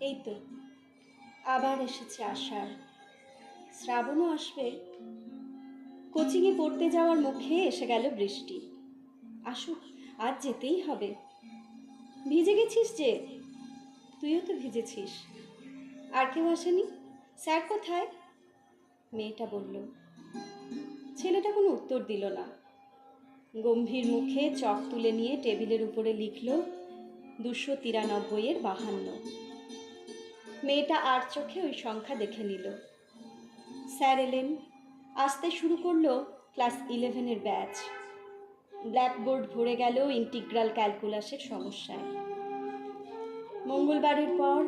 এই তো, আবার এসেছে আষাঢ় শ্রাবণও আসবে। কোচিংয়ে পড়তে যাওয়ার মুখে এসে গেল বৃষ্টি। আসুক, আজ যেতেই হবে। ভিজে গেছিস যে, তুইও তো ভিজেছিস। আর কেউ আসেনি? স্যার কোথায়? মেয়েটা বলল। ছেলেটা কোনো উত্তর দিল না। গম্ভীর মুখে চক তুলে নিয়ে টেবিলের উপরে লিখল, দুশো তিরানব্বইয়ের বাহান্ন। মেয়েটা আর চোখে ওই সংখ্যা দেখে নিল। স্যার এলেন। আসতে শুরু করল ক্লাস ইলেভেনের ব্যাচ। ব্ল্যাকবোর্ড ভরে গেল ইন্টিগ্রাল ক্যালকুলাসের সমস্যায়। মঙ্গলবারের পর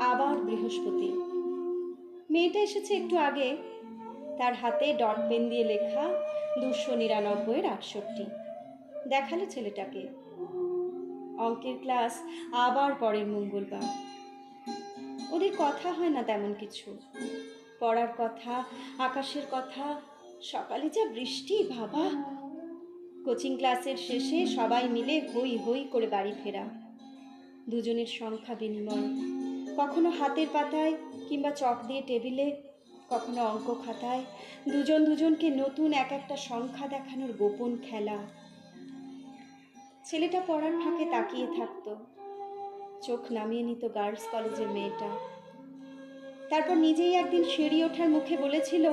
আবার বৃহস্পতি। মেয়েটা এসেছে একটু আগে। তার হাতে ডট পেন দিয়ে লেখা দুশো নিরানব্বইয়ের আটষট্টি। দেখাল ছেলেটাকে। অঙ্কের ক্লাস আবার পরের মঙ্গলবার। ওদের কথা হয় না তেমন কিছু। পড়ার কথা, আকাশের কথা, সকালে যা বৃষ্টি, বাবা। কোচিং ক্লাসের শেষে সবাই মিলে হই হই করে বাড়ি ফেরা। দুজনের সংখ্যা বিনিময়। কখনো হাতের পাতায় কিংবা চক দিয়ে টেবিলে, কখনো অঙ্ক খাতায়। দুজন দুজনকে নতুন এক একটা সংখ্যা দেখানোর গোপন খেলা। ছেলেটা পড়ার ফাঁকে তাকিয়ে থাকতো। চোখ নামিয়ে নিত গার্লস কলেজের মেয়েটা। তারপর নিজেই একদিন সিঁড়ি ওঠার মুখে বলেছিল,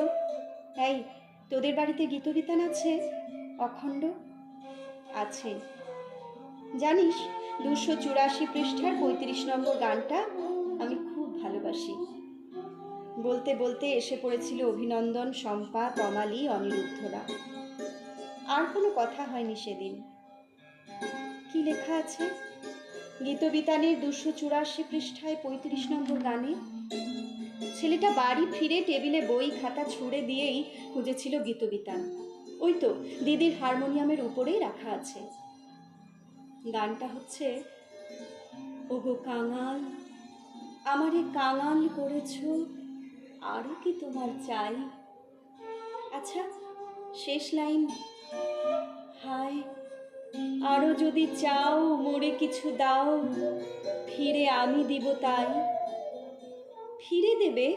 এই, তোদের বাড়িতে গীত গীতবিতান আছে? অখণ্ড? আছে। জানিস, দুশো চুরাশি পৃষ্ঠার পঁয়ত্রিশ নম্বর গানটা আমি খুব ভালোবাসি। বলতে বলতে এসে পড়েছিল অভিনন্দন, শম্পা তমালি অনিরুদ্ধরা। আর কোনো কথা হয়নি সেদিন। কি লেখা আছে? গীতবিতানের দুশো চুরাশি পৃষ্ঠায় পঁয়ত্রিশ নম্বর গানে, ছেলেটা বাড়ি ফিরে টেবিলে বই, খাতা ছুঁড়ে দিয়েই খুঁজেছিল গীতবিতান ওই তো, দিদির হারমোনিয়ামের উপরেই রাখা আছে। গানটা হচ্ছে, ওগো কাঙাল, আমারে কাঙাল করেছ আরও কি তোমার চাই? আচ্ছা শেষ লাইন, হায় আরও যদি চাও মোরে কিছু দাও, ফিরে আমি দিব তাই। ফিরে দেবে?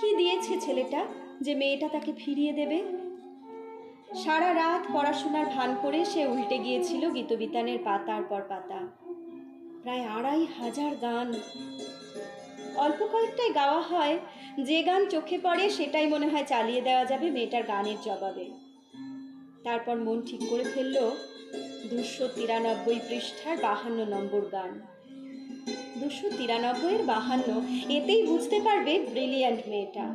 কি দিয়েছে ছেলেটা যে মেয়েটা তাকে ফিরিয়ে দেবে? সারা রাত পড়াশোনার ভান করে সে উল্টে গিয়েছিল গীতবিতানের পাতার পর পাতা। প্রায় আড়াই হাজার গান। অল্প কয়েকটাই গাওয়া হয়, যে গান চোখে পড়ে সেটাই মনে হয় চালিয়ে দেওয়া যাবে মেয়েটার গানের জবাবে। তারপর মন ঠিক করে ফেলল দুশো তিরানব্বই পৃষ্ঠার বাহান্ন নম্বর গান। দুশো তিরানব্বইয়ের বাহান্ন, এতেই বুঝতে পারবে ব্রিলিয়ান্ট মেয়েটা।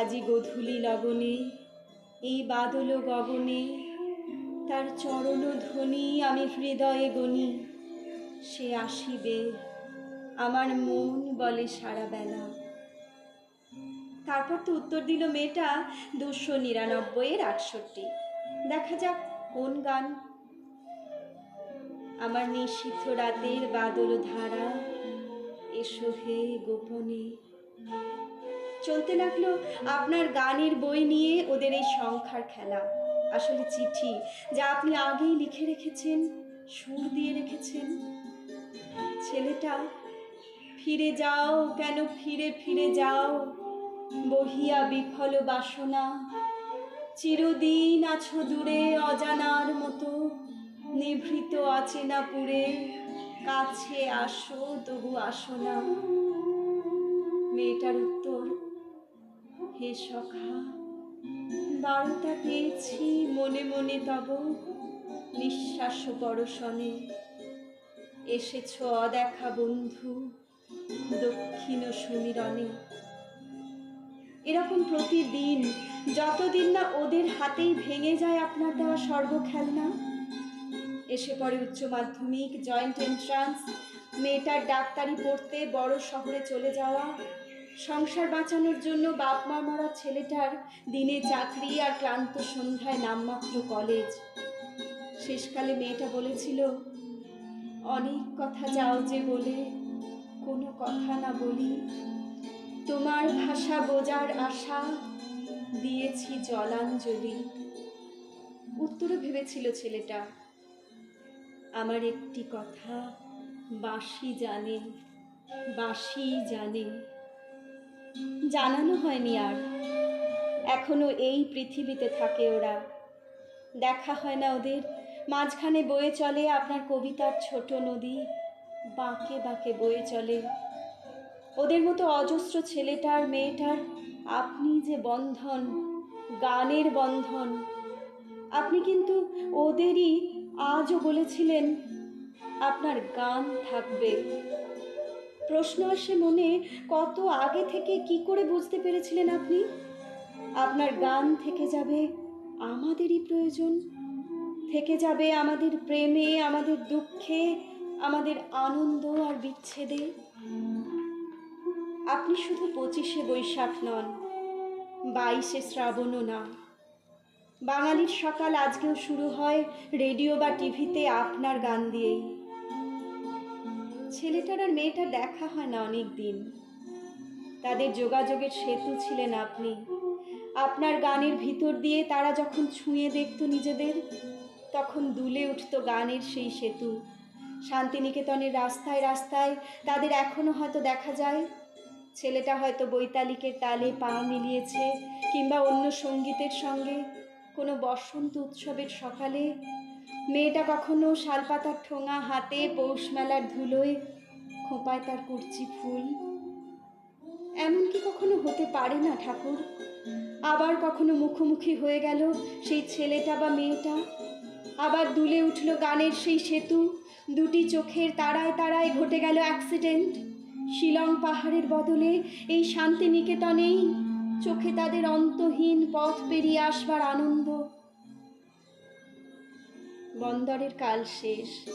আজি গধূলি লগনে, এই বাদল গগনে, তার চরণ ধ্বনি আমি হৃদয়ে গনি। সে আসিবে, আমার মন বলে সারা বেলা। তারপর তো উত্তর দিল মেয়েটা দুশো নিরানব্বইয়ের আটষট্টি। দেখা যাক কোন গান। আমার নিষিদ্ধ রাতের বাদল ধারা, এসো হে গোপনে। চলতে লাগল আপনার গানের বই নিয়ে ওদের এই সংখ্যার খেলা। আসলে চিঠি যা আপনি আগেই লিখে রেখেছেন, সুর দিয়ে রেখেছেন। ছেলেটা, ফিরে যাও কেন, ফিরে ফিরে যাও। বহিয়া বিফল বাসনা চিরদিন আছো দূরে অজানার মতো। নিভৃত আছে না পুরে কাছে আসো, তবু আসো না। মেয়েটার উত্তর, হে সখা, বারোটা পেয়েছি মনে মনে তব। নিঃশ্বাস পরশনে এসেছ অদেখা বন্ধু দক্ষিণ সমীরণে এরকম প্রতিদিন, যতদিন না ওদের হাতেই ভেঙে যায় আপনার দেওয়া সর্বখেলনা এসে পড়ে উচ্চ মাধ্যমিক জয়েন্ট এন্ট্রান্স মেয়েটার ডাক্তারি পড়তে বড় শহরে চলে যাওয়া, সংসার বাঁচানোর জন্য বাপ মা মরা ছেলেটার দিনে চাকরি আর ক্লান্ত সন্ধ্যায় নামমাত্র কলেজ শেষকালে মেয়েটা বলেছিল, অনেক কথা যাও যে বলে, কোনো কথা না বলি। তোমার ভাষা বোঝার আশা দিয়েছি জলাঞ্জলি। উত্তরে ভেবেছিল ছেলেটা, আমার একটি কথা বাঁশি জানে বাঁশি জানে। জানানো হয়নি আর। এখনও এই পৃথিবীতে থাকে ওরা। দেখা হয় না ওদের। মাঝখানে বয়ে চলে আপনার কবিতার ছোট নদী, বাঁকে বাঁকে বয়ে চলে। ওদের মতো অজস্র ছেলেটার, মেয়েটার আপনি যে বন্ধন, গানের বন্ধন। আপনি কিন্তু ওদেরই আজও বলেছিলেন, আপনার গান থাকবে। প্রশ্ন আসে মনে, কত আগে থেকে কি করে বুঝতে পেরেছিলেন আপনি? আপনার গান থেকে যাবে আমাদেরই প্রয়োজন। থেকে যাবে আমাদের প্রেমে, আমাদের দুঃখে, আমাদের আনন্দ আর বিচ্ছেদে। আপনি শুধু পঁচিশে বৈশাখ নন, বাইশে শ্রাবণও না। বাঙালির সকাল আজকেও শুরু হয় রেডিও বা টিভিতে আপনার গান দিয়েই। ছেলেটার আর মেয়েটার দেখা হয় না অনেক দিন। তাদের যোগাযোগের সেতু ছিলেন আপনি। আপনার গানের ভিতর দিয়ে তারা যখন ছুঁয়ে দেখত নিজেদের, তখন দুলে উঠত গানের সেই সেতু। শান্তিনিকেতনের রাস্তায় রাস্তায় তাদের এখনও হয়তো দেখা যায়। ছেলেটা হয়তো বৈতালিকের তালে পা মিলিয়েছে কিংবা অন্য সঙ্গীতের সঙ্গে কোনো বসন্ত উৎসবের সকালে। মেয়েটা কখনো শালপাতার ঠোঙা হাতে পৌষ মেলার ধুলোয় খোঁপায় তার কুর্চি ফুল। এমন কি কখনো হতে পারে না ঠাকুর। আবার কখনো মুখোমুখি হয়ে গেল সেই ছেলেটা বা মেয়েটা। আবার দুলে উঠল গানের সেই সেতু। দুটি চোখের তারায় তারায় ঘটে গেল অ্যাক্সিডেন্ট। শিলং পাহাড়ের বদলে এই শান্তিনিকেতনেই চোখে তাদের অন্তহীন পথ পেরিয়ে আসবার আনন্দ। বন্দরের কাল শেষ।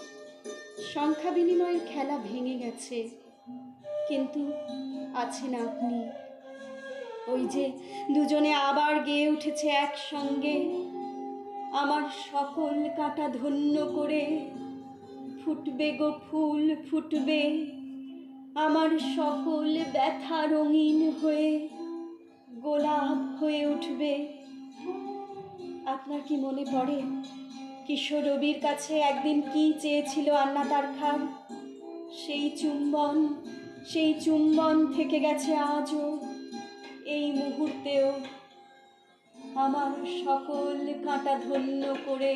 সংখ্যা বিনিময়ের খেলা ভেঙে গেছে। কিন্তু আছেন আপনি। ওই যে দুজনে আবার গেয়ে উঠেছে একসঙ্গে। আমার সকল কাটা ধন্য করে ফুটবে গো ফুল, ফুটবে। আমার সকল ব্যথা রঙিন হয়ে, গোলাপ হয়ে উঠবে। আপনার কি মনে পড়ে? কিশোর রবির কাছে একদিন কি চেয়েছিল আন্না তার খান? সেই চুম্বন সেই চুম্বন থেকে গেছে আজও এই মুহূর্তেও আমার সকল কাঁটা ধন্য করে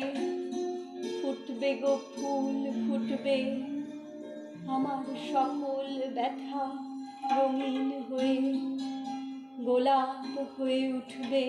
ফুটবে গো ফুল, ফুটবে। আমার সকল ব্যথা রঙিন হয়ে গোলাপ হয়ে উঠবে।